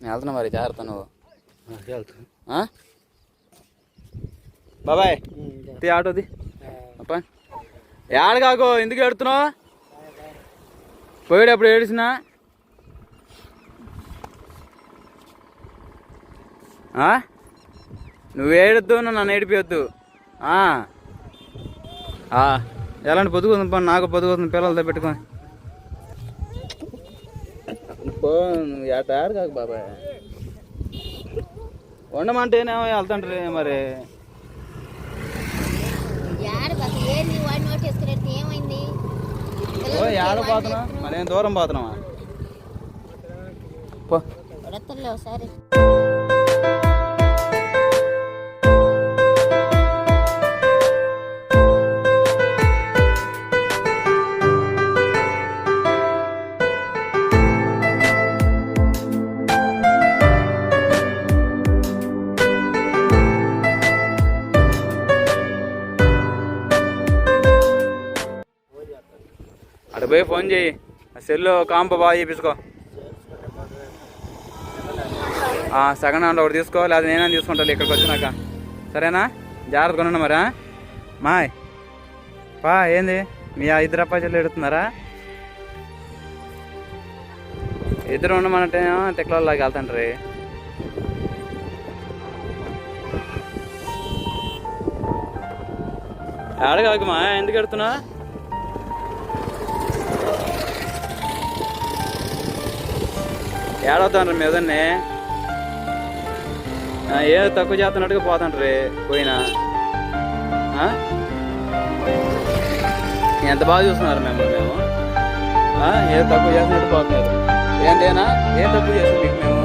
నేను వెళ్తున్నా మరి జాగ్రత్త నువ్వు? బాబాయ్ తీ ఆటోది అప్ప. ఏడ కాకు ఎందుకు ఏడుతున్నావు? పోయేటప్పుడు ఏడిసినా? ఆ? నువ్వు ఏడొద్దు నువ్వు నన్ను ఏడిపియొద్దు. ఎలాంటి పొదుగుతుంది పో నాకు పొదుగుతుంది పిల్లలతో పెట్టుకొని. పో నువ్వు ఏట ఆడు కాకు బాబాయ్. ఉండమంటేనేమో వెళ్తాంటారు మరి. ఏడ పోతున్నావు? మరేం దూరం పోతున్నావా? పో. ఒకసారి. ఫోన్ చేయి. ఆ సెల్లో కాంప బాగా చేపించుకో. సెకండ్ హ్యాండ్ ఒకటి తీసుకో లేదా నేనే తీసుకుంటాను ఇక్కడికి వచ్చినాక. సరేనా? జాగ్రత్తగా ఉండండి మరా మాయ్. పా ఏంది? మీ ఆ ఇద్దరు అప్పాచెల్లు ఎడుతున్నారా? ఇద్దరు ఉండమంటే తెక్కలలాగా వెళ్తాంటారు ఆడగాకు ఎందుకు ఎడుతున్నా ఏడవుతాండ్రు మీదన్నే. ఏదో తక్కువ చేస్తున్నట్టుగా పోతాండ్రి పోయినా. ఆ? ఎంత బాగా చూస్తున్నారు మిమ్మల్ని మేము? ఆ? ఏదో తక్కువ చేస్తున్నట్టు పోతున్నారు. ఏంటేనా? ఏం తక్కువ చేస్తాం మీకు మేము?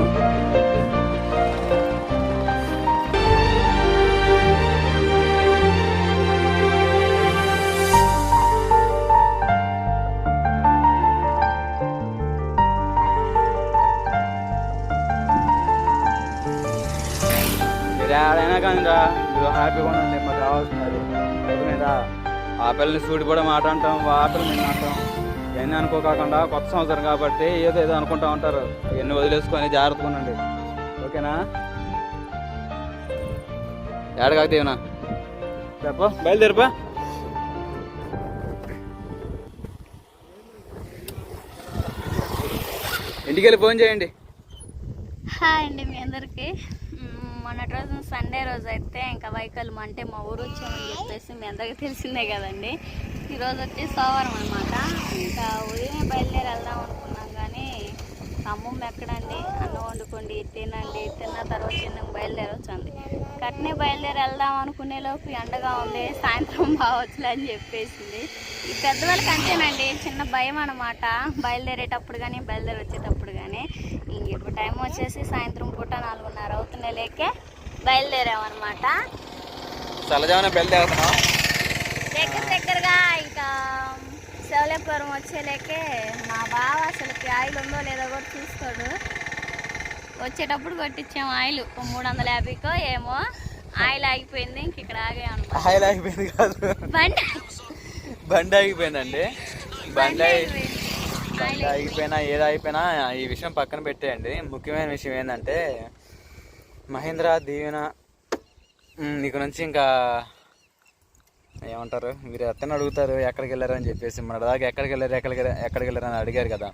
ఏడైనా కానీ రా. నువ్వు హ్యాపీగా ఉండండి మాకు కావాల్సింది మీద ఆ పిల్లని సూడి కూడా మాట అంటాం ఆ పిల్లలు అంటాం ఇవన్నీ అనుకోకుండా కొత్త సంవత్సరం కాబట్టి ఏదో ఏదో అనుకుంటా ఉంటారు. ఇవన్నీ వదిలేసుకొని జాగ్రత్తగా ఉండండి. ఓకేనా? ఏడకాదేవనా చెప్ప. బయలుదేరిపా. ఇంటికి వెళ్ళి ఫోన్ చేయండి. హాయ్ అండి మీ అందరికీ. మొన్నటి రోజు సండే రోజు అయితే ఇంకా వైకల్యం అంటే మా ఊరు వచ్చామని చెప్పేసి మీ అందరికీ తెలిసిందే కదండి. ఈరోజు వచ్చి సోమవారం అనమాట ఇంకా ఉదయం బయలుదేరి వెళ్దాం అనుకున్నాం కానీ అమ్మమ్మ ఎక్కడండి? అన్నం వండుకోండి తినండి తిన్న తర్వాత చిన్న బయలుదేరొచ్చండి కట్నే బయలుదేరి వెళ్దాం అనుకునేలోపు ఎండగా ఉంది సాయంత్రం బాగొచ్చులే అని చెప్పేసింది. ఈ పెద్దవాళ్ళకి అంతేనండి చిన్న భయం అనమాట బయలుదేరేటప్పుడు కానీ బయలుదేరి వచ్చేటప్పుడు కానీ ఇప్పుడు టైం వచ్చేసి సాయంత్రం పూట నాలుగున్నర అవుతున్న లేకే బయలుదేరామన్నమాట. చల్లజామున బయలుదేరుతున్నాం దగ్గర దగ్గరగా ఇంకా శవలేపురం వచ్చేలేకే మా బావ అసలుకి ఆయిల్ ఉందో లేదో కూడా చూసుకోడు. వచ్చేటప్పుడు కొట్టించాం ఆయిల్ మూడు వందల యాభైకో ఏమో ఆయిల్ ఆగిపోయింది ఇంక ఇక్కడ ఆగామన్నమాట. ఆయిల్ ఆగిపోయింది కాదు. బండి బండి ఆగిపోయిందండి. బండి ఆగి- ఆగిపోయినా ఏది ఆగిపోయినా ఈ విషయం పక్కన పెట్టేయండి. ముఖ్యమైన విషయం ఏంటంటే మహేంద్ర దీవెన నీకు నుంచి ఇంకా ఏమంటారు? మీరు ఎత్తని అడుగుతారు ఎక్కడికి వెళ్ళారు అని చెప్పేసి. మన దాకా ఎక్కడికి వెళ్ళారు ఎక్కడికి ఎక్కడికి వెళ్ళారు అని అడిగారు కదా.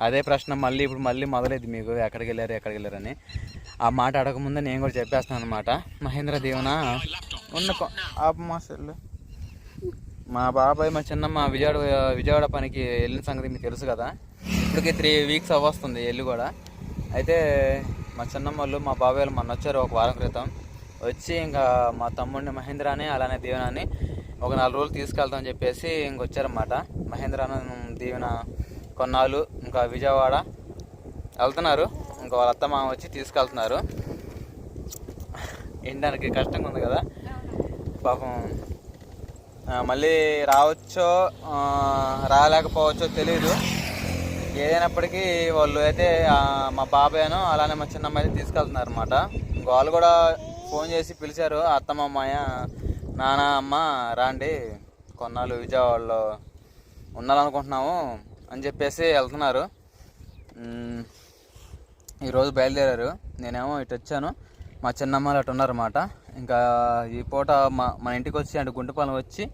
అదే ప్రశ్న మళ్ళీ ఇప్పుడు మళ్ళీ మొదలైంది మీకు ఎక్కడికి వెళ్ళారు ఎక్కడికి వెళ్ళారని ఆ మాట అడగముందే నేను కూడా చెప్పేస్తాను అనమాట మహేంద్ర దీవెన ఉన్న కొ- ఆపు సెల్లు. మా బాబాయ్ మా చిన్నమ్మ విజయవాడ విజయవాడ పనికి వెళ్ళిన సంగతి మీకు తెలుసు కదా? ఇప్పటికి త్రీ వీక్స్ అవ్వస్తుంది వెళ్ళి కూడా. అయితే మా చిన్నమ్మ వాళ్ళు మా బాబాయ్ వాళ్ళు మొన్న వచ్చారు ఒక వారం క్రితం. వచ్చి ఇంకా మా తమ్ముడిని మహేంద్రాని అలానే దీవెనాని ఒక నాలుగు రోజులు తీసుకెళ్తామని చెప్పేసి ఇంక వచ్చారన్నమాట. మహేంద్రాను దీవెన కొన్నాళ్ళు ఇంకా విజయవాడ వెళ్తున్నారు. ఇంకా వాళ్ళ అత్త మామ వచ్చి తీసుకెళ్తున్నారు. వినడానికి కష్టంగా ఉంది కదా. పాపం మళ్ళీ రావచ్చో రాలేకపోవచ్చో తెలియదు ఏదైనప్పటికీ వాళ్ళు అయితే మా బాబాయ్ను అలానే మా చిన్నమ్మాయి తీసుకెళ్తున్నారు అనమాట వాళ్ళు కూడా ఫోన్ చేసి పిలిచారు అత్తమ్మ అమ్మాయ నాన్న అమ్మ రాండి కొన్నాళ్ళు విజయవాడలో ఉండాలనుకుంటున్నాము అని చెప్పేసి వెళ్తున్నారు. ఈరోజు బయలుదేరారు. నేనేమో ఇటు వచ్చాను. మా చిన్నమ్మలు అటు ఉన్నారన్నమాట. ఇంకా ఈ పూట మా మన ఇంటికి వచ్చి అంటే గుంటపాలెం వచ్చి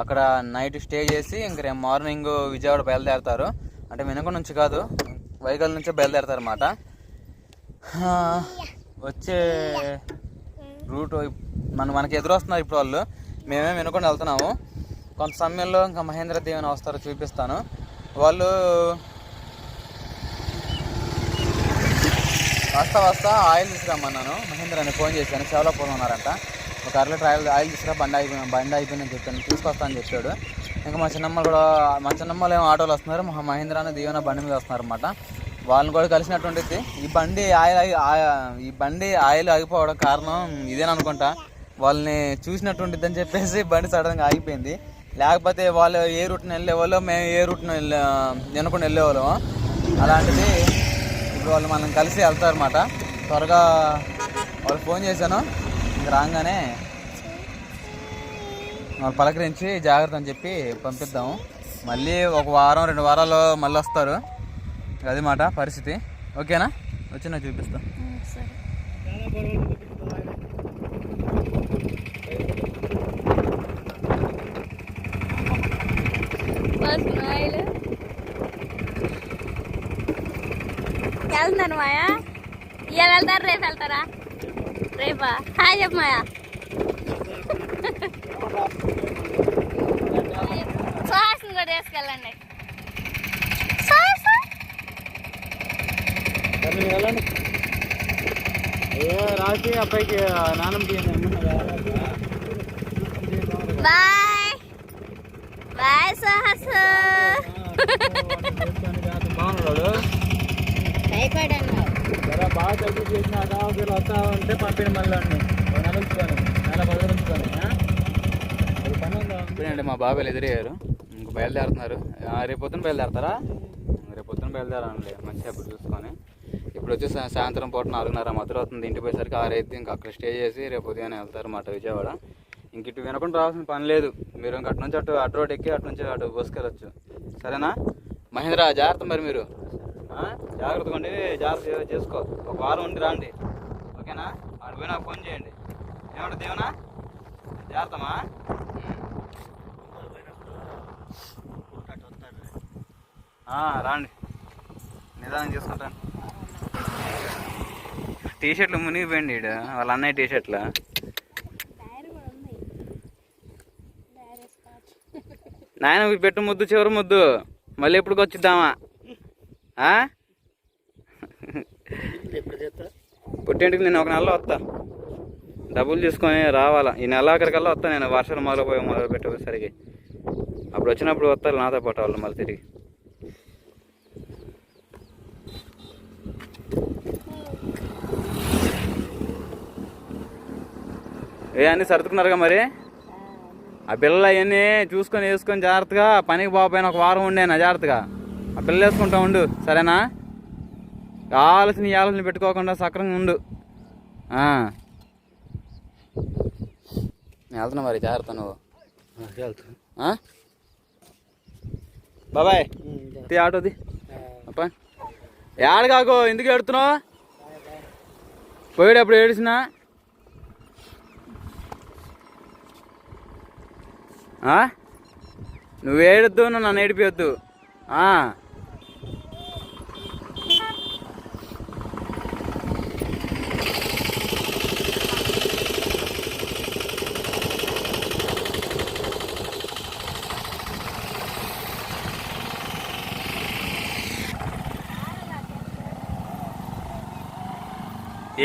అక్కడ నైట్ స్టే చేసి ఇంక రేపు మార్నింగ్ విజయవాడ బయలుదేరతారు. అంటే వెనుక నుంచి కాదు వైగల్ నుంచే బయలుదేరతారు అన్నమాట వచ్చే రూట్ మన మనకి ఎదురొస్తున్నారు ఇప్పుడు వాళ్ళు. మేమే వినుకొని వెళ్తున్నాము. కొంత సమయంలో ఇంకా మహేంద్ర దేవుని వస్తారో చూపిస్తాను. వాళ్ళు వస్తా వస్తా ఆయిల్ తీసుకురమ్మన్నాను. మహేంద్ర అని ఫోన్ చేశాను సేవలాపురం ఉన్నారంట ఒక అర లీటర్ ఆయిల్ ఆయిల్ తీసుకురా బండి అయిపోయిన బండి అయిపోయిందని చెప్పాను. తీసుకొస్తా అని చెప్పాడు. ఇంకా మా చిన్నమ్మలు కూడా మా చిన్నమ్మలు ఏమో ఆటోలు వస్తున్నారు మా మహేంద్ర అని దీవెన బండి మీద వస్తున్నారు అనమాట వాళ్ళని కూడా కలిసినటువంటిది ఈ బండి ఆయిల్ ఆ- ఈ బండి ఆయిల్ ఆగిపోవడం కారణం ఇదేననుకుంటా వాళ్ళని చూసినటువంటిది అని చెప్పేసి బండి సడన్గా ఆగిపోయింది. లేకపోతే వాళ్ళు ఏ రూట్ని వెళ్ళేవాళ్ళు మేము ఏ రూట్ని వెళ్ళే వెనుకొని వెళ్ళేవాళ్ళము. అలాంటిది ఇప్పుడు వాళ్ళు మనం కలిసి వెళ్తారు అనమాట త్వరగా వాళ్ళు ఫోన్ చేశాను. ఇంకా రాగానే వాళ్ళు పలకరించి జాగ్రత్త అని చెప్పి పంపిద్దాము మళ్ళీ ఒక వారం రెండు వారాల్లో మళ్ళీ వస్తారు. అది మాట పరిస్థితి. ఓకేనా? వచ్చినా చూపిస్తాం. సరే పోసుకున్న ఆయిల్ వెళ్తున్నాను మాయా? ఇవాళ వెళ్తారు? రేపు వెళ్తారా? రేపా? హాయ్ చెప్పు మాయా. సుహాస్ని కూడా తీసుకెళ్ళండి. సుహాస్? రాసి అబ్బాయికి నాన్నకి బాయ్. బాయ్ సుహాస్. బాగున్నాడు. జర బాగా చదువు చేసినాక ఒకవేళ వస్తా ఉంటే పంపిణీ మళ్ళీ నెల మా బాబాయ్ ఎదురయ్యారు. ఇంక బయలుదేరుతున్నారు. ఆ, రేపు పొద్దున బయలుదేరతారా? రేపు పొద్దున బయలుదేరండి మంచిగా అప్పుడు చూసుకొని. ఇప్పుడు వచ్చి సాయంత్రం పూట నాలుగున్నర మధ్యలో అవుతుంది. ఇంటికి పోయేసరికి ఆరైతే ఇంకా అక్కడ స్టే చేసి రేపు ఉదయాన్నే వెళ్తారు అన్నమాట విజయవాడ. ఇంక ఇటు వినకుండా రావాల్సిన పని లేదు. మీరు ఇంక అటు నుంచి అటు అటు రోడ్ ఎక్కి అటు నుంచి అటు బస్కెళ్ళచ్చు. సరేనా? మహేంద్ర జాగ్రత్త మరి మీరు? జాగ్రత్తగా ఉండి జాగ్రత్త చేసుకో. ఒక వారం ఉండి రాండి. ఓకేనా? అటు పోయి నాకు ఫోన్ చేయండి. ఏమంటుంది దేవనా? జాగ్రత్తమా? రాండి. నిదానం చేసుకుంటాను. టీ షర్ట్లు మునిగిపోయింది ఈడ. వాళ్ళ అన్నయ్య టీ షర్ట్లా నాయన పెట్టు ముద్దు చివరి ముద్దు. మళ్ళీ ఎప్పుడు వచ్చిద్దామా ఆ? పుట్టింటికి నేను ఒక నెలలో వస్తా. డబ్బులు తీసుకొని రావాలా. ఈ నెల ఆఖరికల్లా వస్తా నేను. వర్షాలు మొదలుపోయి మొదలు పెట్టేసరికి. అప్పుడు వచ్చినప్పుడు వస్తారు నాతో పాటు వాళ్ళు మళ్ళీ తిరిగి. ఏ అన్నీ సర్దుకున్నారుగా మరి? ఆ. పిల్లలు అవన్నీ చూసుకొని వేసుకొని జాగ్రత్తగా పనికి బాగుపోయిన ఒక వారం ఉండేనా జాగ్రత్తగా. ఆ పిల్లలు వేసుకుంటా ఉండు సరేనా? ఆలోచన ఈ ఆలోచన పెట్టుకోకుండా సక్రంగా ఉండు. నేను వెళ్తున్నా మరి జాగ్రత్త నువ్వు. బాబాయ్ తీ ఆటోది అప్ప. ఏడ కాకు ఎందుకు ఏడుతున్నావు? పోయేటప్పుడు ఏడిసినా? నువ్వు ఏడొద్దు నువ్వు నన్ను ఏడిపియొద్దు.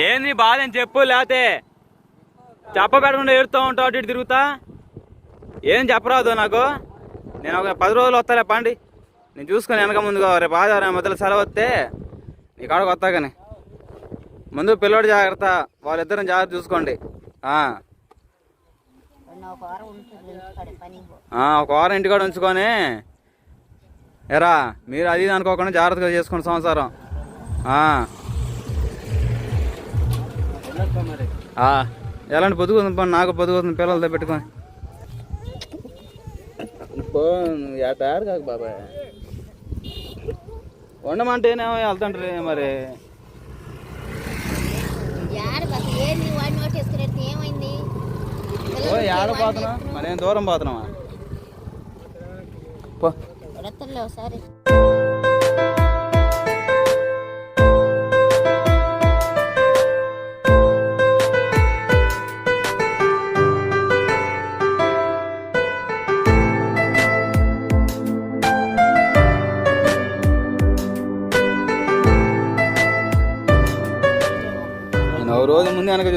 ఏంది బాధ అని చెప్పు లేతే చెప్పబెట్టకుండా ఏడుతూ ఉంటావు అటు ఇటు తిరుగుతా? ఏం చెప్పరాదు నాకు. నేను ఒక పది రోజులు వస్తాలే పండి. నేను చూసుకొని వెనక ముందుగా రేపు ఆదివారం మొదలు సెలవు వస్తే నీ కాడకు వస్తా కానీ. ముందు పిల్లోడు జాగ్రత్త వాళ్ళిద్దరం జాగ్రత్త చూసుకోండి. ఒక వారం ఇంటికాడ ఉంచుకొని ఎరా మీరు అది అనుకోకుండా జాగ్రత్తగా చేసుకోండి సంవత్సరం ఎలాంటి బతుకు పని నాకు వస్తుంది పిల్లలతో పెట్టుకొని. తయారు కాదు బాబా వండమంటేనే వెళ్తుంటారు మరి మరేం దూరం పోతున్నావా? పో.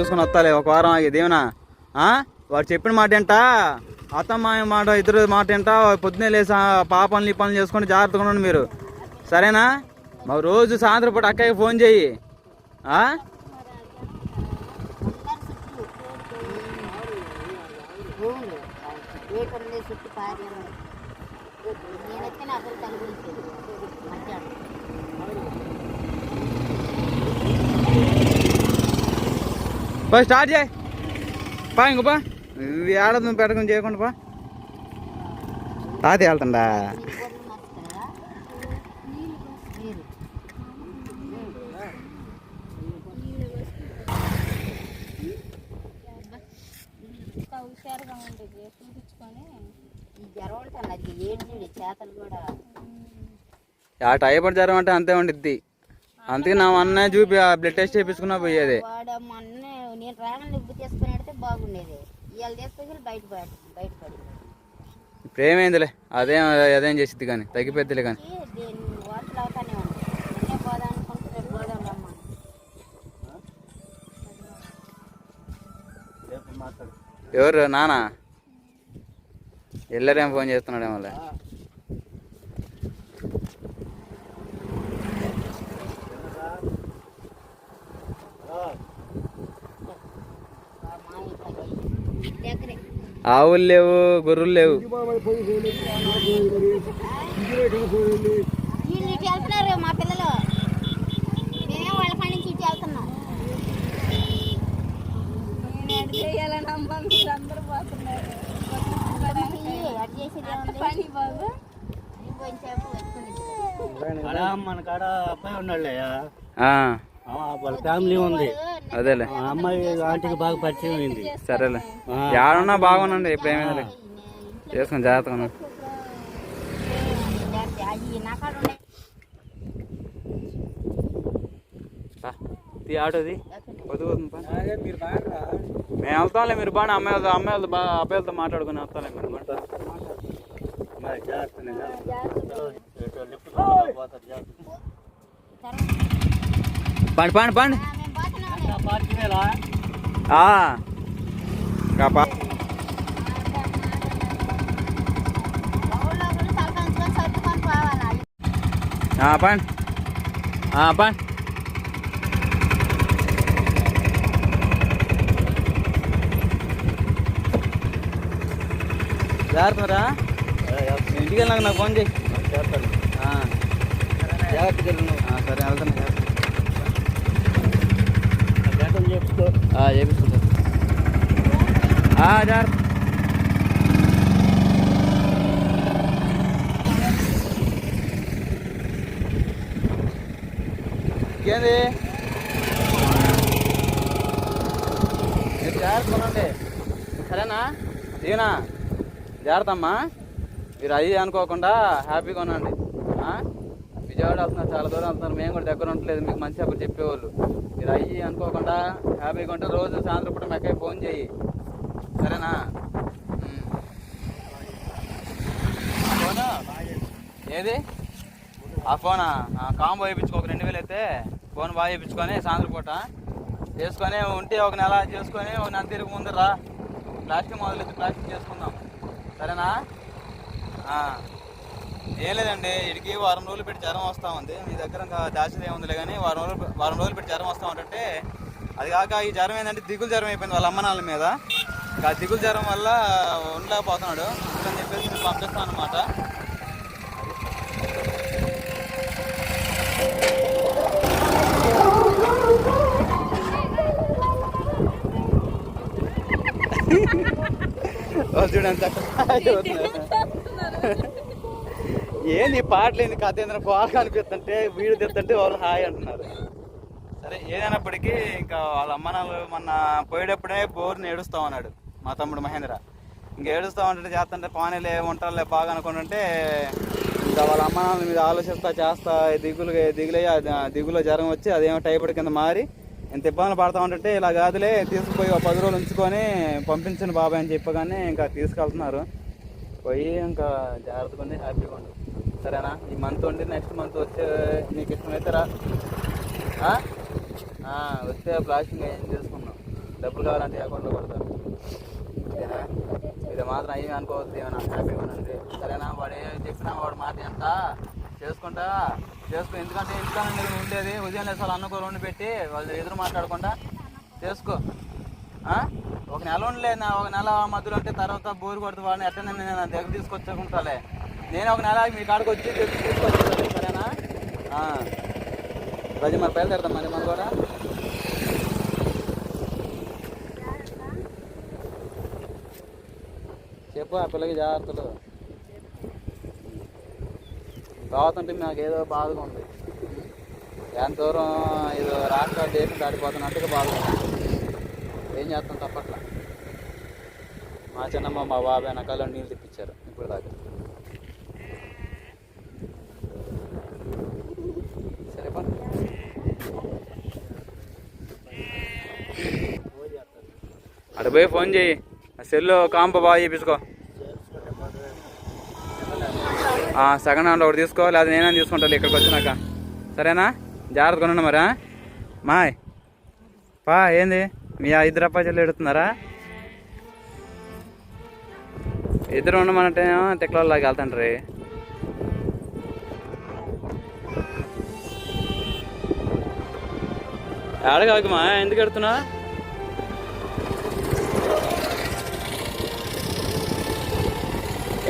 చూసుకుని వస్తాలే ఒక వారం ఆగి దేవనా వాడు చెప్పిన మాట ఏంట అత్తమ్మ మాట ఇద్దరు మాట ఏంట పొద్దున్నే లేసి ఆ పా పనులు ఈ పనులు చేసుకొని జాగ్రత్తగా ఉండండి మీరు సరేనా మరి రోజు సాయంత్రం పూట అక్కయ్యకి ఫోన్ చెయ్యి ఆ? చుట్టూ పో స్టార్ట్ చేయి. పా ఇంక పా. నువ్వు ఏడదు పెట్టకుండా చేయకుండా పా. తాత వెళ్తుండా? హుషారుగా చూపించుకొని ఈ జ్వరం ఉంటుంది అది చేతలు కూడా ఆ టైఫాయిడ్ జ్వరం అంటే అంతే ఉండిద్ది. అందుకే నా అన్న చూపి ఆ బ్లడ్ టెస్ట్ చేయించుకున్నా పోయేది. వాడు మొన్న నేను రాగం నిప్పు తీసుకుని పెడితే బాగుండేది. ఇవాళ తీసుకొని బయట పడి బయటపడింది ఇప్పుడు ఏమైందిలే అదేం అదేం చేసిద్ది కానీ తగ్గిపోద్దిలే కానీ. ఈ దీని వాటర్ అవుతానే ఉంది నిన్నే పోదాం అనుకుంటే రేపు పోదాం రమ్మ. ఎవరు? నానా? ఎల్లరేం ఫోన్ చేస్తున్నాడేమో ఆవులు లేవు గొర్రెలు లేవు. మా పిల్లలు. నేనే వాళ్ళ పని నుంచి వెళ్తున్నా. మన కాడ అబ్బాయి ఆ, వాళ్ళ ఫ్యామిలీ ఉంది. అదేలే. అమ్మాయి ఆంటీకి బాగా పరిచయం అయింది. సరేలే. ఏడున్నా బాగున్నాండి ఇప్పుడు ఏమైందిలే చేసుకుని జాగ్రత్తగా ఆటోది. మేము వెళ్తాంలే మీరు బాగా అమ్మాయి వాళ్ళతో అమ్మాయి వాళ్ళతో బాగా అబ్బాయిలతో మాట్లాడుకుని వస్తాలే మీరు. పండి పండి పండి. ఆ, మేము పోతున్నాం ఆ పార్టీనేలా? ఆ. కాపా ఊళ్ళో కూడా తలకంచుకొని సర్దుకొని పోవాలి ఆ, పండి ఆ, పండి జాగ్రత్త రా ఇంటికి వెళ్ళాక నాకు ఫోన్ చేయి. జాగ్రత్తగా సరే వెళ్తాను జాగ్రత్త. ఆ గంటలు చెప్పుకో ఆ, చేపించుకుంటా ఆ, జాగ్రత్త ఇంకేంది మీరు జాగ్రత్త ఉండండి సరేనా? దీనా జాగ్రత్త అమ్మా మీరు అది అనుకోకుండా హ్యాపీగా ఉండండి. ఆ? విజయవాడ వెళ్తున్నారు చాలా దూరం వెళ్తున్నారు మేము కూడా దగ్గర ఉండట్లేదు మీకు మంచి అప్పుడు చెప్పేవాళ్ళు. మీరు అయ్యి అనుకోకుండా హ్యాపీగా ఉంటే రోజు సాయంత్రం పూట మెక్కై ఫోన్ చేయి సరేనా. ఫోను? ఏది? ఆ ఫోనా? కాంబో వేయించుకో ఒక రెండు వేలు అయితే. ఫోన్ బాగా వేయించుకొని సాయంత్రం పూట చేసుకొని ఉంటే ఒక నెల చేసుకొని ఒక నెల తిరిగి ముందు రా. ప్లాస్టిక్ మొదలెత్తి ప్లాస్టిక్ చేసుకుందాం. సరేనా? ఆ. ఏం లేదండి ఇడికి వారం రోజులు పెట్టి జ్వరం వస్తూ ఉంది. మీ దగ్గర ఇంకా దాచిన ఏముందిలే కానీ వారం రోజులు వారం రోజులు పెట్టి జ్వరం వస్తూ ఉంటే అది కాక ఈ జ్వరం ఏంటంటే దిగులు జ్వరం అయిపోయింది వాళ్ళ అమ్మ నాన్నల మీద. ఆ దిగులు జ్వరం వల్ల ఉండలేకపోతున్నాడు. అందుకని చెప్పేసి నేను పంపిస్తాను అనమాట చూడండి ఏంది పాటలేంది పాటలు ఏంది? కథ అనిపిస్తుంటే వీడు తెస్తుంటే వాళ్ళు హాయ్ అంటున్నారు. సరే ఏదైనప్పటికీ ఇంకా వాళ్ళ అమ్మ నాన్న మొన్న పోయేటప్పుడే బోర్ని ఏడుస్తా ఉన్నాడు మా తమ్ముడు మహేంద్ర. ఇంకా ఏడుస్తా ఉంటే చేస్తుంటే పానీలే ఉంటారులే బాగా అనుకుంటుంటే ఇంకా వాళ్ళ అమ్మ నాన్న మీద ఆలోచిస్తా చేస్తా దిగులు దిగులే దిగులో జ్వరం వచ్చి అదేమో టైఫాయిడ్ కింద మారి ఎంత ఇబ్బందులు పడతా ఉంటుంటే ఇలా కాదులే తీసుకుపోయి ఒక పది రోజులు ఉంచుకొని పంపించండి బాబాయ్ అని చెప్పగానే ఇంకా తీసుకెళ్తున్నారు. పోయి ఇంకా జాగ్రత్తగా ఉంది హ్యాపీగా ఉండు. సరేనా? ఈ మంత్ ఉండి నెక్స్ట్ మంత్ వచ్చే నీకు ఇష్టమైతే రా. వస్తే ప్లాస్టింగ్ ఏం చేసుకున్నాం డబ్బులు కావాలంటే అకౌంట్లో కొడతాను ఓకేనా? ఇది మాత్రం అయ్యి అనుకోవద్దు ఏమైనా హ్యాపీగా ఉండండి. సరేనా? వాడు ఏం చెప్పినా వాడు మాట ఎంత చేసుకుంటా. చేసుకో ఎందుకంటే ఇంటికాడ ఉండేది. ఉదయం లేసి వాళ్ళు అన్నకూర వండి పెట్టి వాళ్ళు ఎదురు మాట్లాడకుండా చేసుకో. ఒక నెల ఉండలే ఒక నెల మధ్యలో ఉంటే తర్వాత బోరు కొడుతు వాడిని ఎట్లా నేను దగ్గర తీసుకొచ్చుకుంటాలే నేను ఒక నెల మీ కాడికి వచ్చి తెచ్చి సరేనా? ఆ. మరి బయలుదేరదాం మరి మనం కూడా చెప్పు ఆ పిల్లకి జాగ్రత్తలు. తాగుతుంటే నాకు ఏదో బాధగా ఉంది. ఎంత దూరం ఇది రాష్ట్ర దేశం దాటిపోతున్నట్టుగా బాధగా ఏం చేస్తాం తప్పట్లా? మా చిన్నమ్మ మా బాబాయ్ వెనకాల నీళ్ళు తెప్పించారు ఇప్పుడు దాకా సరే పా అటు పోయి ఫోన్ చేయి. ఆ సెల్ కాంప బాగా చేపించుకో. సెకండ్ హ్యాండ్ ఒకటి తీసుకో లేదా నేనే తీసుకుంటాను ఇక్కడికి వచ్చినాక. సరేనా? జాగ్రత్తగా ఉన్నా మరి. మాయ్. పా ఏంది? మీ ఆ ఇద్దరు అప్పాచెల్లు ఎడుతున్నారా ఇద్దరు ఉండమంటే తిక్కలలాగా వెళ్తాండ్రి. ఏడగాకమా ఎందుకు ఎడుతున్నా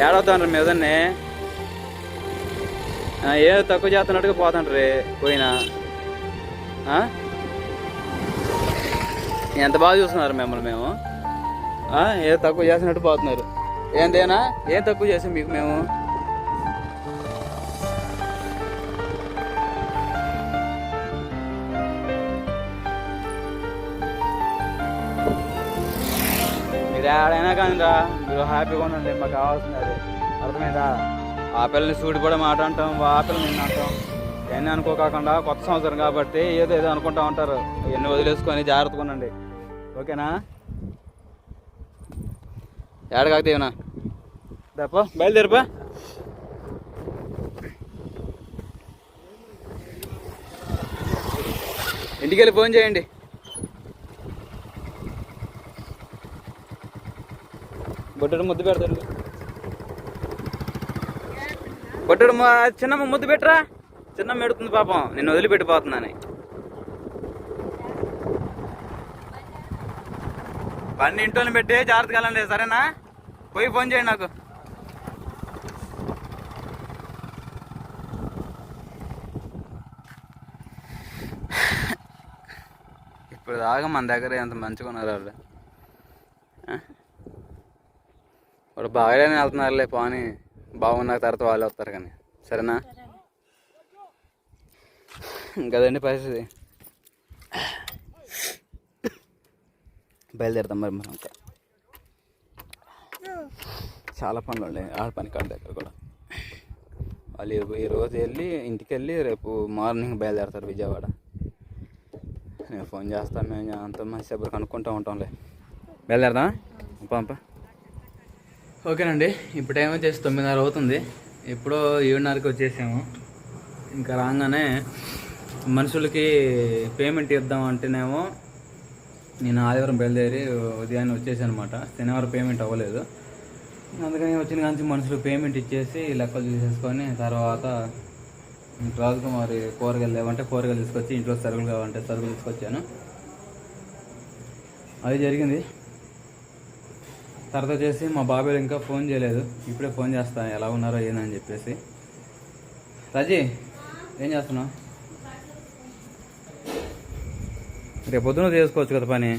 ఏడవుతాండ్రు మీదన్నే ఏదో తక్కువ చేస్తున్నట్టుగా పోతుండ్రి పోయినా. ఎంత బాగా చూస్తున్నారు మిమ్మల్ని మేము? ఏదో తక్కువ చేసినట్టు పోతున్నారు. ఏందేనా? ఏం తక్కువ చేసాం మీకు మేము? ఏడైనా కానీ రా. మీరు హ్యాపీగా ఉండండి మాకు కావాల్సింది అది. అర్థమైందా? ఆ పిల్లని సూడి కూడా మాట అంటాం ఆ పిల్లని నిన్ను అంటాం. ఇవన్నీ అనుకోకాకుండా కొత్త సంవత్సరం కాబట్టి ఏదో ఏదో అనుకుంటా ఉంటారు. ఎన్ని వదిలేసుకొని జాగ్రత్తగా ఉండండి. ఓకేనా? ఏడకాకతేవనా రేపో బయలుదేరిపా. ఇంటికి వెళ్ళి ఫోన్ చేయండి. బొట్టడు ముద్దు పెడతాడు బొట్టడు చిన్నమ్మ ముద్దు పెట్టరా? చిన్నమ్మ ఎడుతుంది పాపం. నిన్ను వదిలిపెట్టిపోతుందని బండి ఇంట్లో పెట్టి జాగ్రత్తగా వెళ్ళండి సరేనా? పోయి ఫోన్ చేయండి నాకు. ఇప్పుడు దాకా మన దగ్గర ఎంత మంచిగా ఉన్నారు వాళ్ళు ఆ? వాడు బాగానే వెళ్తున్నారులే పోనీ. బాగున్న తర్వాత వాళ్ళు వస్తారు కానీ. సరేనా? ఇంకదండి పరిస్థితి? బయలుదేరుతాం మరి మనం చాలా పనులు ఉన్నాయి ఆడ పని కాడ దగ్గర కూడా. వాళ్ళు ఈరోజు వెళ్ళి ఇంటికి వెళ్ళి రేపు మార్నింగ్ బయలుదేరతారు విజయవాడ. నేను ఫోన్ చేస్తాను మేము అంత మంచి ఎప్పుడు కనుక్కుంటూ ఉంటాంలే. బయలుదేరదా పంప. ఓకేనండి ఇప్పుడు టైం వచ్చేసి తొమ్మిదిన్నర అవుతుంది. ఇప్పుడు ఏడున్నరకి వచ్చేసాము. ఇంకా రాగానే మనుషులకి పేమెంట్ ఇద్దాం అంటేనేమో నేను ఆదివారం బయలుదేరి ఉదయాన్నే వచ్చేసాను అనమాట శనివారం పేమెంట్ అవ్వలేదు. అందుకని వచ్చిన కానీ మనుషులు పేమెంట్ ఇచ్చేసి లెక్కలు చూసేసుకొని తర్వాత రాజకుమారి కూరగాయలు లేవంటే కూరగాయలు తీసుకొచ్చి ఇంట్లో సరుకులు కావాలంటే సరుకులు తీసుకొచ్చాను. అది జరిగింది. తర్వాత వచ్చేసి మా బాబాయ్ ఇంకా ఫోన్ చేయలేదు. ఇప్పుడే ఫోన్ చేస్తాను ఎలా ఉన్నారో ఏందని చెప్పేసి. రాజీ ఏం చేస్తున్నావు? రేపు పొద్దున చేసుకోవచ్చు కదా పని?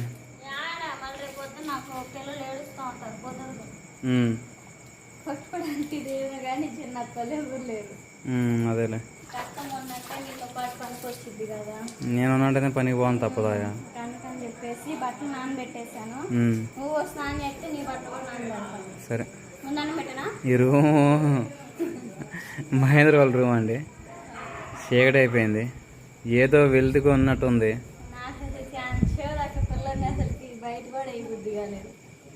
అదేలే. నేను ఉన్నట్టునే పనికి పోను తప్పదాయా అందుకని చెప్పేసి బట్టలు నానబెట్టేశాను. ఉమ్, నువ్వు స్నానం చేస్తే నీ బట్టలు కూడా నానబెడతాను. సరే. ఈ రూమ్ మహేంద్ర వాళ్ళ రూమ్ అండి. చీకటి అయిపోయింది ఏదో వెళ్తుకు ఉన్నట్టుంది.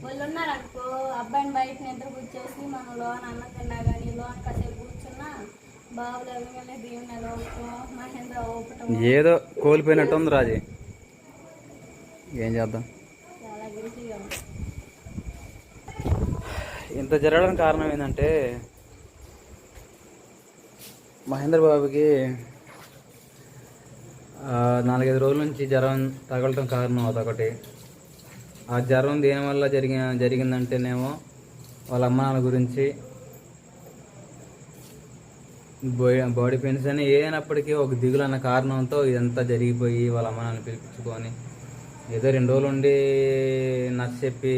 వాళ్ళు ఉన్నారనుకో అబ్బాయిని బయట నిద్ర కూర్చేసి మనం లోన్ అన్నం తిన్నా కానీ లోన్ కాసేపు ఏదో కోల్పోయినట్టు ఉంది ఏదో కోల్పోయినట్టుంది రాజీ. ఏం చేద్దాం? ఇంత జరగడానికి కారణం ఏంటంటే మహేంద్ర బాబుకి నాలుగైదు రోజుల నుంచి జ్వరం తగలటం కారణం అదొకటి. ఆ జ్వరం దేనివల్ల జరిగిన జరిగిందంటేనేమో వాళ్ళ అమ్మ నాన్న గురించి బాడీ పెయిన్స్ అని ఏనప్పటికీ ఒక దిగులు అన్న కారణంతో ఇదంతా జరిగిపోయి వాళ్ళ అమ్మ నాన్న పిలిపించుకొని ఏదో రెండు రోజులు ఉండి నచ్చ చెప్పి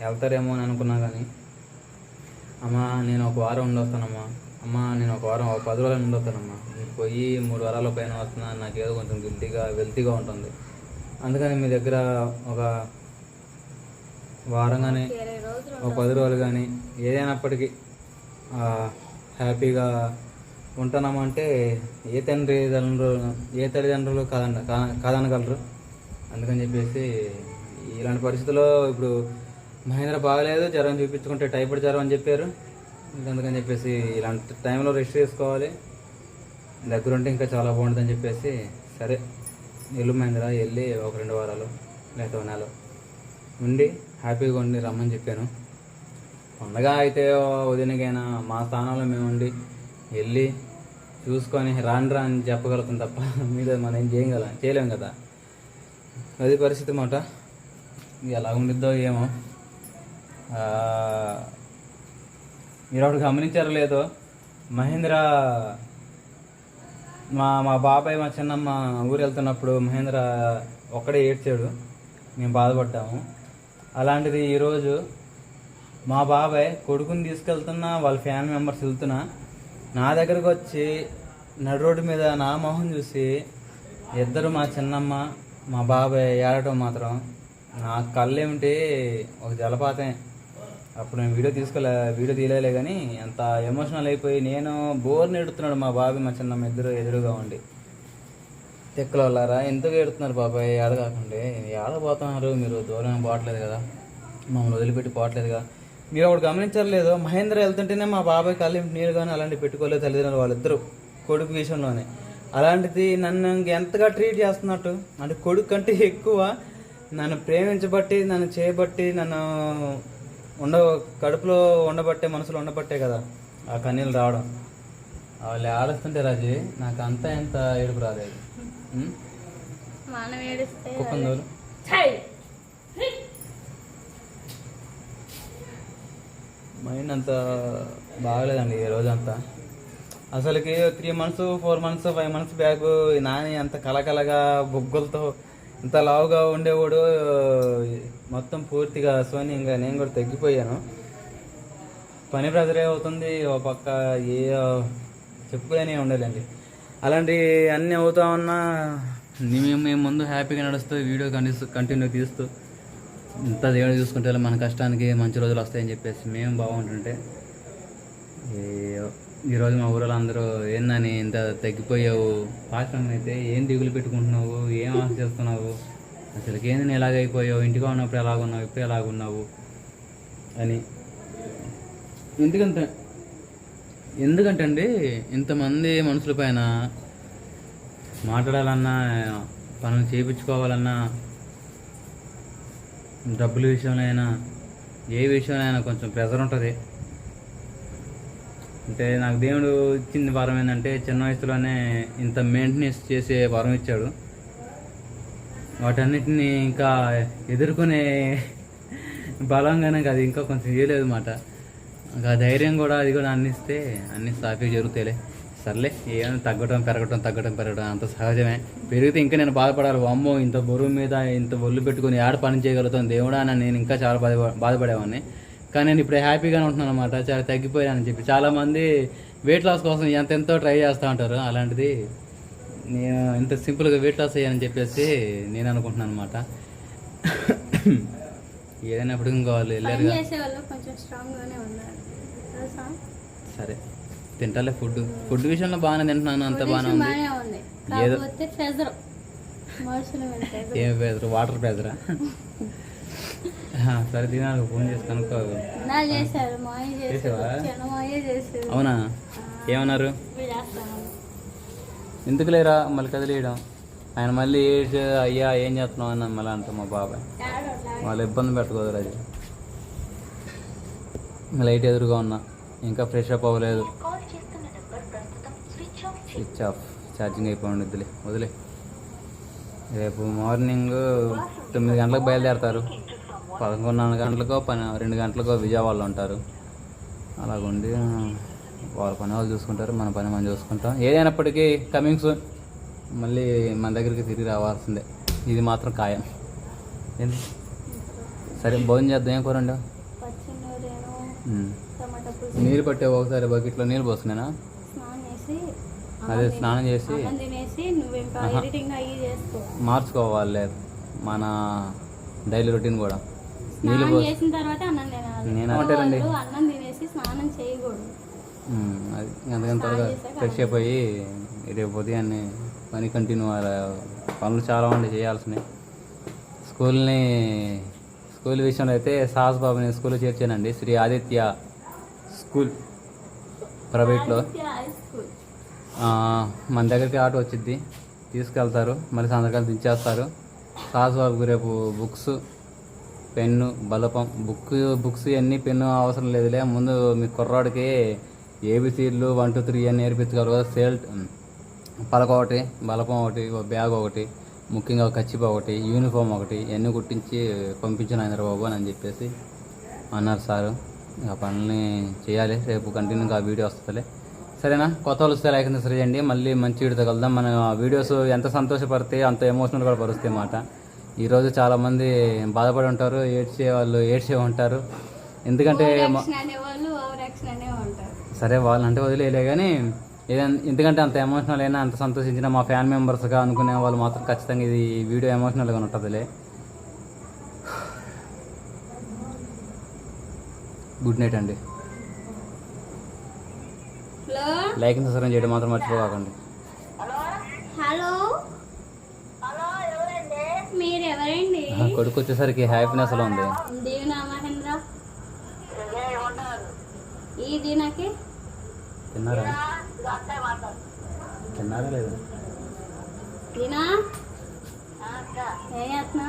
వెళ్తారేమో అని అనుకున్నా కానీ అమ్మ నేను ఒక వారం ఉండొస్తానమ్మా. అమ్మ నేను ఒక వారం ఒక పది రోజులు ఉండొస్తానమ్మా. పోయి మూడు వారాల పైన వస్తున్నా నాకు ఏదో కొంచెం గిల్టీగా వెల్తీగా ఉంటుంది. అందుకని మీ దగ్గర ఒక వారం కానీ ఒక పది రోజులు కానీ ఏదైనప్పటికీ ఆ, హ్యాపీగా ఉంటున్నామంటే ఏ తండ్రి తల్లిదండ్రులు ఏ తల్లిదండ్రులు కాదన కా- కాదనగలరు. అందుకని చెప్పేసి ఇలాంటి పరిస్థితుల్లో ఇప్పుడు మహేంద్ర బాగలేదు జ్వరం చూపించుకుంటే టైఫాయిడ్ జ్వరం అని చెప్పారు. అందుకని చెప్పేసి ఇలాంటి టైంలో రెస్ట్ చేసుకోవాలి దగ్గరుంటే ఇంకా చాలా బాగుంటుందని చెప్పేసి సరే వెళ్ళు మహేంద్ర వెళ్ళి ఒక రెండు వారాలు లేకపోతే నెల ఉండి హ్యాపీగా ఉండి రమ్మని చెప్పాను. ఉండగా అయితే వదినకైనా మా స్థానంలో మేము ఉండి వెళ్ళి చూసుకొని రాను రా అని చెప్పగలుగుతాం తప్ప మీద మనం ఏం చేయగలం చేయలేం కదా. అది పరిస్థితి మాట ఎలా ఉండిద్దో ఏమో. మీరు అప్పుడు గమనించారో లేదో మహేంద్ర మా మా బాబాయ్ మా చిన్నమ్మ ఊరు వెళ్తున్నప్పుడు మహేంద్ర ఒక్కడే ఏడ్చాడు. మేము బాధపడ్డాము. అలాంటిది ఈరోజు మా బాబాయ్ కొడుకుని తీసుకెళ్తున్నా వాళ్ళ ఫ్యామిలీ మెంబర్స్ వెళ్తున్నా నా దగ్గరకు వచ్చి నడు రోడ్డు మీద నా మొహం చూసి ఇద్దరు మా చిన్నమ్మ మా బాబాయ్ ఏడటం మాత్రం నా కళ్ళు ఏమిటి ఒక జలపాతం. అప్పుడు నేను వీడియో తీసుకోలే వీడియో తీయలే కానీ అంత ఎమోషనల్ అయిపోయి నేను బోర్ నెడుతున్నాడు మా బాబాయ్ మా చిన్నమ్మ ఇద్దరు ఎదురుగా ఉండి. తిక్కల వాళ్ళారా ఎందుకు ఏడుతున్నారు బాబాయ్? ఏడగాకండి ఏడపోతున్నారు మీరు దూరం పోవట్లేదు కదా. మమ్మల్ని వదిలిపెట్టి పోవట్లేదు కదా మీరు ఒకటి గమనించారు లేదో మహేంద్ర వెళ్తుంటేనే మా బాబాయ్ కళ్ళు నీరు కానీ అలాంటివి పెట్టుకోలేదు తల్లిదండ్రులు వాళ్ళిద్దరు కొడుకు విషయంలోనే. అలాంటిది నన్ను ఎంతగా ట్రీట్ చేస్తున్నట్టు? అంటే కొడుకు కంటే ఎక్కువ నన్ను ప్రేమించబట్టి నన్ను చేయబట్టి నన్ను ఉండ కడుపులో ఉండబట్టే మనసులో ఉండబట్టే కదా ఆ కన్నీళ్ళు రావడం. వాళ్ళు ఆడుస్తుంటే రాజీ నాకు అంతా ఎంత ఏడుపు రాలేదు? మనం ఏడిస్తే మైండ్ అంత బాగలేదండి ఈ రోజంతా. అసలుకి three months four months five months back Nani అంత కలకలగా బొగ్గులతో ఇంత లావుగా ఉండేవాడు. మొత్తం పూర్తిగా సోని ఇంకా నేను కూడా తగ్గిపోయాను. పని ప్రెజర్ అవుతుంది ఒక పక్క ఏ చెప్పుకునే ఉండలేండి. అలాంటి అన్నీ అవుతా ఉన్నా మేము మేము ముందు హ్యాపీగా నడుస్తూ వీడియో కంటిన్యూ కంటిన్యూ తీస్తూ ఇంత దేవుడు చూసుకుంటే మన కష్టానికి మంచి రోజులు వస్తాయని చెప్పేసి మేము బాగుంటుంటే ఈరోజు మా ఊరిలో అందరూ ఏందని ఇంత తగ్గిపోయావు? పాశ్రం అయితే ఏం దిగులు పెట్టుకుంటున్నావు? ఏం ఆశ చేస్తున్నావు? అసలు ఏంది నేను ఎలాగైపోయావు? ఇంటిగా ఉన్నప్పుడు ఎలాగున్నావు? ఇప్పుడు ఎలాగున్నావు? అని. ఎందుకంటే ఎందుకంటే అండి ఇంతమంది మనుషుల పైన మాట్లాడాలన్నా పనులు చేయించుకోవాలన్నా డబ్బుల విషయంలో అయినా ఏ విషయంలో అయినా కొంచెం ప్రెజర్ ఉంటుంది. అంటే నాకు దేవుడు ఇచ్చింది వరం ఏంటంటే చిన్న వయసులోనే ఇంత మెయింటెనెన్స్ చేసే వరం ఇచ్చాడు. వాటన్నిటిని ఇంకా ఎదుర్కొనే బలంగానే కాదు ఇంకా కొంచెం చేయలేదు మాట ఇంకా ధైర్యం కూడా అది కూడా అందిస్తే అన్ని సాఫీ జరుగుతాయిలే. సర్లే ఏమైనా తగ్గటం పెరగటం తగ్గటం పెరగటం అంత సహజమే. పెరిగితే ఇంకా నేను బాధపడాలి. అమ్మో ఇంత బరువు మీద ఇంత ఒళ్ళు పెట్టుకుని ఆడ పని చేయగలుగుతాను. దేవుడా అని నేను ఇంకా చాలా బాధ బాధపడేవాడిని. కానీ నేను ఇప్పుడు హ్యాపీగానే ఉంటున్నాను అనమాట చాలా తగ్గిపోయానని చెప్పి. చాలామంది వెయిట్ లాస్ కోసం ఎంత ఎంతో ట్రై చేస్తూ ఉంటారు. అలాంటిది నేను ఇంత సింపుల్గా వెయిట్ లాస్ అయ్యానని చెప్పేసి నేను అనుకుంటున్నాను అనమాట ఏదైనా ఎప్పుడు ఇంకా వాళ్ళు పని వెళ్ళారుగా చేసే వాళ్ళు కొంచెం స్ట్రాంగ్ గానే ఉన్నారు. తెలుసా? సరే. తింటాలే ఫుడ్. ఫుడ్ విషయంలో బాగానే తింటున్నాను అంత బాగానే ఉంది. ఏదో- ప్రెజర్. ప్రెజర్. ఏం పేదరు వాటర్ పేదరా సరే తినాలి ఫోన్ చేసి కనుక్కో అవునా? ఏమన్నారు? ఎందుకు లేరా మళ్ళీ కదిలేయడం? ఆయన మళ్ళీ ఏడ్చి అయ్యా ఏం చేస్తున్నావు అని మళ్ళీ అంటాం మా బాబాయ్. వాళ్ళు ఇబ్బంది పెట్టుకోదు అది లైట్ ఎదురుగా ఉన్నా. ఇంకా ఫ్రెష్ అప్ అవ్వలేదు. స్విచ్ ఆఫ్ ఛార్జింగ్ అయిపోయి వదిలే వదిలే. రేపు మార్నింగ్ తొమ్మిది గంటలకు బయలుదేరతారు. పదకొండున్నర గంటలకో పని రెండు గంటలకో విజయవాడలో ఉంటారు. అలాగుండి వాళ్ళ పని వాళ్ళు చూసుకుంటారు మన పని మనం చూసుకుంటాం. ఏదైనప్పటికీ కమింగ్ సూన్ మళ్ళీ మన దగ్గరికి తిరిగి రావాల్సిందే. ఇది మాత్రం ఖాయం. సరే భోజనం చేద్దాం ఏం కూర నీళ్ళు పట్టే ఒకసారి బకెట్లో నీళ్ళు పోసుకునేనా? అదే స్నానం చేసి మార్చుకోవాలి మన డైలీ రొటీన్ కూడా. నీళ్ళు స్నానం పోసి చేసిన తర్వాత అన్నం తినాలి. నేను ఏమంటారండి వాళ్ళు అన్నం తినేసి స్నానం చేయకూడదు. ఉమ్, అది అందుకని త్వరగా ఫ్రెష్ అయిపోయి రేపు ఉదయాన్నే పని కంటిన్యూ పనులు చాలా ఉండి చేయాల్సినవి. స్కూల్ని స్కూల్ విషయంలో అయితే సాహస్ బాబుని స్కూల్లో చేర్చానండి. శ్రీ ఆదిత్య స్కూల్? ప్రైవేట్లో? మన దగ్గరికి ఆటో వచ్చింది తీసుకెళ్తారు. మళ్ళీ సంతకాలు దించేస్తారు. బాబుకి రేపు బుక్స్ పెన్ను బలపం బుక్ బుక్స్ ఇవన్నీ పెన్ను అవసరం లేదులే. ముందు మీ కుర్రాడికి ఏబిసీడ్లు వన్ టూ త్రీ అని నేర్పించగలరు కదా. సేల్ పలక ఒకటి బలపం ఒకటి ఒక బ్యాగ్ ఒకటి ముఖ్యంగా ఒక కచ్చిప ఒకటి యూనిఫామ్ ఒకటి ఇవన్నీ కుట్టించి పంపించిన హైదరాబాబు అని చెప్పేసి అన్నారు సారు. ఆ పనుల్ని చేయాలి. రేపు కంటిన్యూగా ఆ వీడియో వస్తుందిలే. సరేనా? కొత్త వాళ్ళు వస్తే లైక్ సరే చేయండి మళ్ళీ మంచి వీడియోతో కలుద్దాం. మన వీడియోస్ ఎంత సంతోషపడితే అంత ఎమోషనల్ కూడా పరుస్తాయి అన్నమాట. ఈరోజు చాలామంది బాధపడి ఉంటారు ఏడ్చే వాళ్ళు ఏడ్చే ఉంటారు. ఎందుకంటే సరే వాళ్ళంటే వదిలేయలే కానీ ఏదైనా ఎందుకంటే అంత ఎమోషనల్ అయినా అంత సంతోషించిన మా ఫ్యాన్ మెంబర్స్గా అనుకునే వాళ్ళు మాత్రం ఖచ్చితంగా ఇది వీడియో ఎమోషనల్గా ఉంటుందిలే. గుడ్ నైట్ అండి. లైక్ సబ్స్క్రైబ్ చేయడం మాత్రం మర్చిపోకండి. హలో. మీరు ఎవరండి? కొడుకు వచ్చేసరికి హ్యాపీనెస్లో ఉంది? దీవెనా మహేంద్ర. ఈ దీనాకి? తిన్నారా? తిన్నారా లేదా? దీనా? ఏం చేస్తున్నా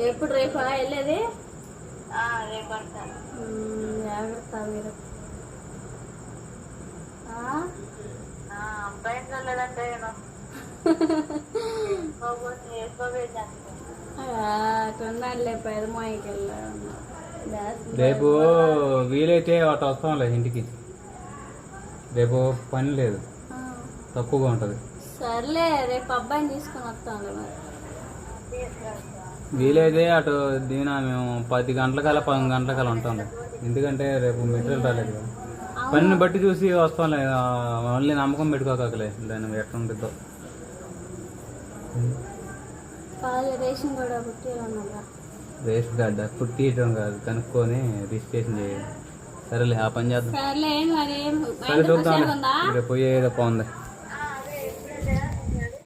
ఎప్పుడు రేపా వెళ్ళేది? ఉమ్, జాగ్రత్త మీరు. ఆ? ఆ, తొందరలే పెదమాయికి వెళ్ళాను రేపు వీలైతే అటు వస్తాంలే ఇంటికి. రేపు పని లేదు. తక్కువగా ఉంటుంది. సర్లే రేపు అబ్బాయిని తీసుకొని వస్తాను మరి. వీలైతే అటు దీని మేము పది గంటలకల్లా పది గంటలకల్లా ఉంటాం ఎందుకంటే రేపు మెటీరియల్ రాలేదు కదా. పనిని బట్టి చూసి వస్తాంలే. మళ్ళీ నమ్మకం పెట్టుకోకలే దాన్ని ఎట్లా ఉంటుందో రేషన్ కార్డు పుట్టియటం కాదు. కనుక్కొని రిజిస్ట్రేషన్ చేయాలి సరేలే ఆ పని చేద్దాం. సరే చూద్దాం రేపు పోయేదో బాగుంది